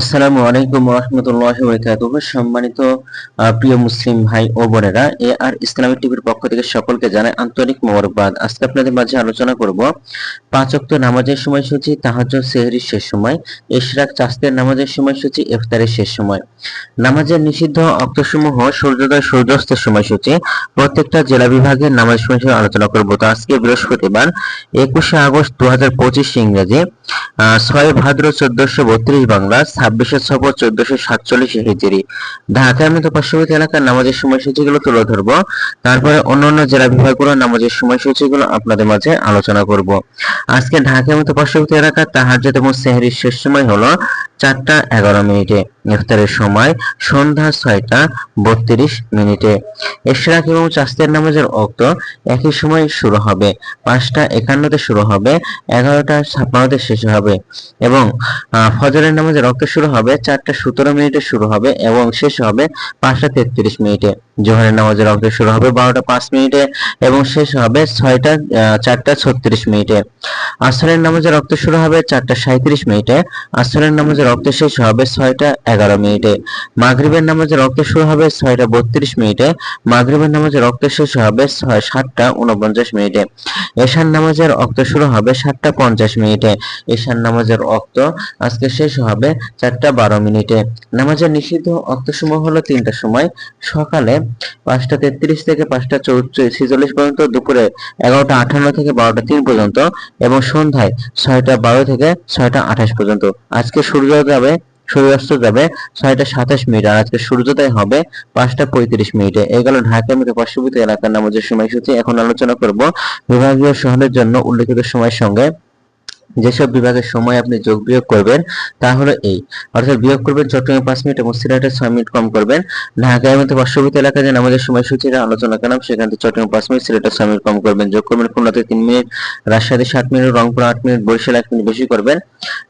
আসসালামু আলাইকুম রহমতুল্লাহ বরকাতুহ। সম্মানিত প্রিয় মুসলিম ভাই ও বোনেরা, এ আর ইসলামিক টিভির পক্ষ থেকে সকলকে জানাই আন্তরিক মোবারকবাদ। আজকে আপনাদের মাঝে আলোচনা করব পাঁচ নামাজের সময়সূচি, তাহাজ্জুদ, সেহরির শেষ সময় চাস্তের নামাজের সময়সূচি, ইফতারের শেষ সময়। নামাজের নিষিদ্ধ অক্তসমূহ সূর্যোদয় সূর্যাস্তের সময়সূচি, প্রত্যেকটা জেলা বিভাগের নামাজ সময়সূচি আলোচনা করব। তো আজকে বৃহস্পতিবার, একুশে আগস্ট দু হাজার পঁচিশ ইংরেজি ছয় ভাদ্র চোদ্দশো বত্রিশ বাংলা ছাব্বিশে সফর চোদ্দশো সাতচল্লিশ হিজরি। ঢাকার মতো পার্শ্ববর্তী এলাকার নামাজের সময়সূচিগুলো তুলে ধরবো। তারপরে অন্যান্য জেলা বিভাগগুলোর নামাজের সময়সূচিগুলো আপনাদের মাঝে আলোচনা করব। আজকে ঢাকার মতো পার্শ্ববর্তী এলাকার তাহাজ্জুদ এবং সেহরির শেষ সময় হলো চারটা এগারো মিনিটে। ইফতারের সময় সন্ধ্যা ছয়টা বত্রিশ মিনিটে। এশরাক এবং চাস্তের নামাজের অক্ত একই সময় শুরু হবে। পাঁচটা একান্নতে শুরু হবে, এগারোটা ছাপ্পান্নতে শেষ হবে এবং ফজরের নামাজের রক্ত শুরু হবে চারটা সতেরো মিনিটে শুরু হবে এবং শেষ হবে পাঁচটা তেত্রিশ মিনিটে। জোহরের নামাজের রক্ত শুরু হবে বারোটা পাঁচ মিনিটে এবং শেষ হবে ছয়টা চারটা ছত্রিশ মিনিটে। আসরের নামাজের রক্ত শুরু হবে চারটা সাঁত্রিশ মিনিটে। আসরের নামাজের রক্ত শেষ হবে ছয়টা এগারো মিনিটে। মাগরিবের নামাজের রক্ত শুরু হবে ছয়টা বত্রিশ মিনিটে। মাগরিবের নামাজের রক্ত শেষ হবে ছয়, সাতটা উনপঞ্চাশ মিনিটে। এশার নামাজের রক্ত শুরু হবে সাতটা পঞ্চাশ মিনিটে। এশার নামাজের রক্ত আজকে শেষ হবে চারটা বারো মিনিটে। নামাজের নিষিদ্ধ অক্তসমূহ হলো তিনটা সময়। সকালে পাঁচটা তেত্রিশ থেকে পাঁচটা ছেচল্লিশ পর্যন্ত দুপুরে এগারোটা আঠান্ন থেকে বারোটা তিন পর্যন্ত এবং সন্ধ্যায় ছয়টা বারো থেকে ছয়টা আঠাশ পর্যন্ত। আজকে সূর্য যাবে, সূর্যাস্ত যাবে ছয়টা সাতাশ মিনিট আর আজকে সূর্যোদয় হবে পাঁচটা পঁয়ত্রিশ মিনিটে। এই গেল ঢাকা মেট্রো পার্শ্ববর্তী এলাকার নামাজের সময়সূচি। এখন আলোচনা করব বিভাগীয় শহরের জন্য উল্লেখিত সময়ের সঙ্গে। যেসব বিভাগের সময় আপনি যোগ বিয়োগ করবেন, তা হলো এই। অর্থাৎ বিয়োগ করবেন চট্টগ্রামে পাঁচ মিনিট এবং সিলেটে ছয় মিনিট কম করবেন। ঢাকায় মধ্যে পার্শ্ববর্তী এলাকায় যে নামাজের সময়সূচিটা আলোচনা করলাম, সেখান থেকে চট্টগ্রামে পাঁচ মিনিট, সিলেটে ছয় মিনিট কম করবেন। যোগ করবেন খুলনাতে তিন মিনিট রাজশাহী সাত মিনিট, রংপুর আট মিনিট, বরিশাল এক মিনিট বেশি করবেন।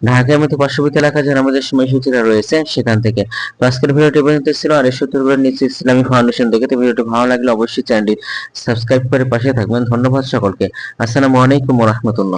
ঢাকার মধ্যে পার্শ্ববর্তী এলাকায় যে নামাজের সময়সূচিটা রয়েছে, সেখান থেকে। আজকের ভিডিওটি পর্যন্ত ছিল, আর এই সত্তর করে নিচ্ছে ইসলামী ফাউন্ডেশন থেকে। তো ভিডিওটি ভালো লাগলে অবশ্যই চ্যানেলটি সাবস্ক্রাইব করে পাশে থাকবেন। ধন্যবাদ সকলকে। আসসালামু আলাইকুম রহমতুল্লাহ।